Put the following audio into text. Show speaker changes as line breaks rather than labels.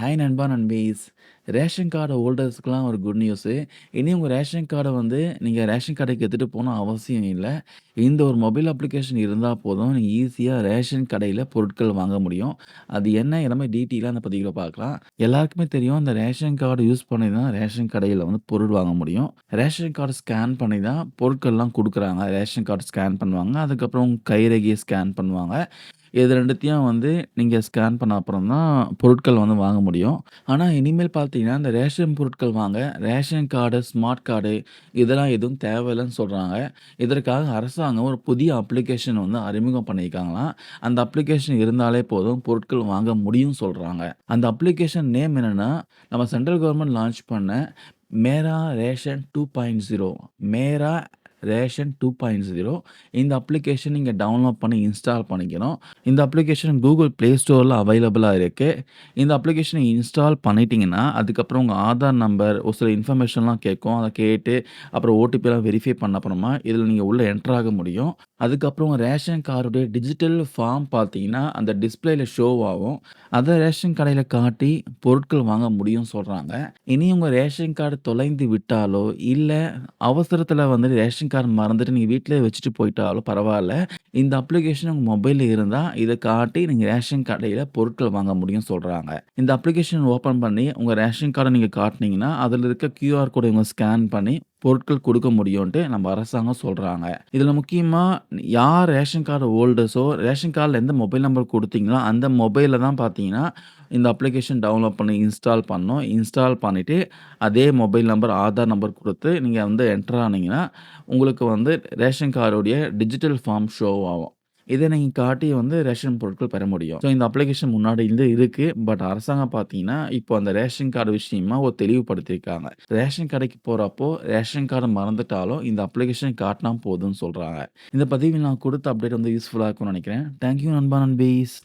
Hi நண்பா நண்பீஸ். Ration card ஹோல்டர்ஸ்க்குலாம் ஒரு good news இனி உங்கள் ரேஷன் கார்டை வந்து நீங்கள் ரேஷன் கடைக்கு எடுத்துகிட்டு போகணும் அவசியம் இல்லை. இந்த ஒரு மொபைல் அப்ளிகேஷன் இருந்தால் போதும். நீங்கள் ஈஸியாக ரேஷன் கடையில் பொருட்கள் வாங்க முடியும். அது என்ன எல்லாமே டீட்டெயிலாக அந்த பதிவில் பார்க்கலாம். எல்லாருக்குமே தெரியும் அந்த ரேஷன் கார்டு யூஸ் பண்ணி தான் ரேஷன் கடையில் வந்து பொருள் வாங்க முடியும். ரேஷன் கார்டு ஸ்கேன் பண்ணி தான் பொருட்கள்லாம் கொடுக்குறாங்க. ரேஷன் கார்டு ஸ்கேன் பண்ணுவாங்க. அதுக்கப்புறம் கைரேகையை ஸ்கேன் பண்ணுவாங்க. இது ரெண்டுத்தையும் வந்து நீங்கள் ஸ்கேன் பண்ண அப்புறம் தான் பொருட்கள் வந்து வாங்க முடியும். ஆனால் இனிமேல் பார்த்தீங்கன்னா, இந்த ரேஷன் பொருட்கள் வாங்க ரேஷன் கார்டு, ஸ்மார்ட் கார்டு இதெல்லாம் எதுவும் தேவையில்லைன்னு சொல்கிறாங்க இதற்காக அரசாங்கம் ஒரு புதிய அப்ளிகேஷன் வந்து அறிமுகம் பண்ணியிருக்காங்களாம். அந்த அப்ளிகேஷன் இருந்தாலே போதும் பொருட்கள் வாங்க முடியும்னு சொல்கிறாங்க அந்த அப்ளிகேஷன் நேம் என்னன்னா, நம்ம சென்ட்ரல் கவர்மெண்ட் லான்ச் பண்ண மேரா ரேஷன் 2.0 மேரா ரேஷன் 2.0 இந்த அப்ளிகேஷன் நீங்கள் டவுன்லோட் பண்ணி இன்ஸ்டால் பண்ணிக்கணும். இந்த அப்ளிகேஷன் கூகுள் ப்ளே ஸ்டோரில் அவைலபிளாக இருக்குது இந்த அப்ளிகேஷனை இன்ஸ்டால் பண்ணிட்டீங்கன்னா, அதுக்கப்புறம் உங்கள் ஆதார் நம்பர் ஒரு சில இன்ஃபர்மேஷன்லாம் கேட்கும். அதை கேட்டு அப்புறம் ஓடிபிலாம் வெரிஃபை பண்ண அப்புறமா இதில் நீங்கள் உள்ளே என்டர் ஆக முடியும். அதுக்கப்புறம் ரேஷன் கார்டுடைய டிஜிட்டல் ஃபார்ம் பார்த்தீங்கன்னா, அந்த டிஸ்ப்ளேல ஷோ ஆகும். அதை ரேஷன் கடையில் காட்டி பொருட்கள் வாங்க முடியும் சொல்கிறாங்க இனி உங்கள் ரேஷன் கார்டு தொலைந்து விட்டாலோ, இல்லை அவசரத்தில் வந்து ரேஷன் கார்டு மறந்துட்டு நீங்கள் வீட்டிலே வச்சுட்டு போயிட்டாலும் பரவாயில்ல. இந்த அப்ளிகேஷன் உங்கள் மொபைலில் இருந்தால் இதை காட்டி நீங்கள் ரேஷன் கடையில் பொருட்கள் வாங்க முடியும்னு சொல்கிறாங்க இந்த அப்ளிகேஷன் ஓப்பன் பண்ணி உங்கள் ரேஷன் கார்டை நீங்கள் காட்டுனீங்கன்னா, அதில் இருக்க கியூஆர் கோடை இவங்க ஸ்கேன் பண்ணி பொருட்கள் கொடுக்க முடியும்ன்ட்டு நம்ம அரசாங்கம் சொல்கிறாங்க இதில் முக்கியமாக யார் ரேஷன் கார்டு ஹோல்டர்ஸோ, ரேஷன் கார்டில் எந்த மொபைல் நம்பர் கொடுத்தீங்களோ அந்த மொபைலில் தான் பார்த்தீங்கன்னா, இந்த அப்ளிகேஷன் டவுன்லோட் பண்ணி இன்ஸ்டால் பண்ணோம் இன்ஸ்டால் பண்ணிவிட்டு அதே மொபைல் நம்பர், ஆதார் நம்பர் கொடுத்து நீங்கள் வந்து என்டர் ஆனீங்கன்னா, உங்களுக்கு வந்து ரேஷன் கார்டுடைய டிஜிட்டல் ஃபார்ம் ஷோ ஆகும். இதை நீங்கள் காட்டி வந்து ரேஷன் பொருட்கள் பெற முடியும். ஸோ இந்த அப்ளிகேஷன் முன்னாடி இருந்து இருக்குது பட் அரசாங்கம் பார்த்தீங்கன்னா, இப்போ அந்த ரேஷன் கார்டு விஷயமா ஒரு தெளிவுபடுத்தியிருக்காங்க. ரேஷன் கடைக்கு போகிறப்போ ரேஷன் கார்டு மறந்துட்டாலும் இந்த அப்ளிகேஷன் காட்டினா போதும்னு சொல்கிறாங்க இந்த பதிவில் நான் கொடுத்த அப்டேட் வந்து யூஸ்ஃபுல்லாக இருக்கும்னு நினைக்கிறேன் தேங்க் யூ நண்பா, நண்பீஸ்.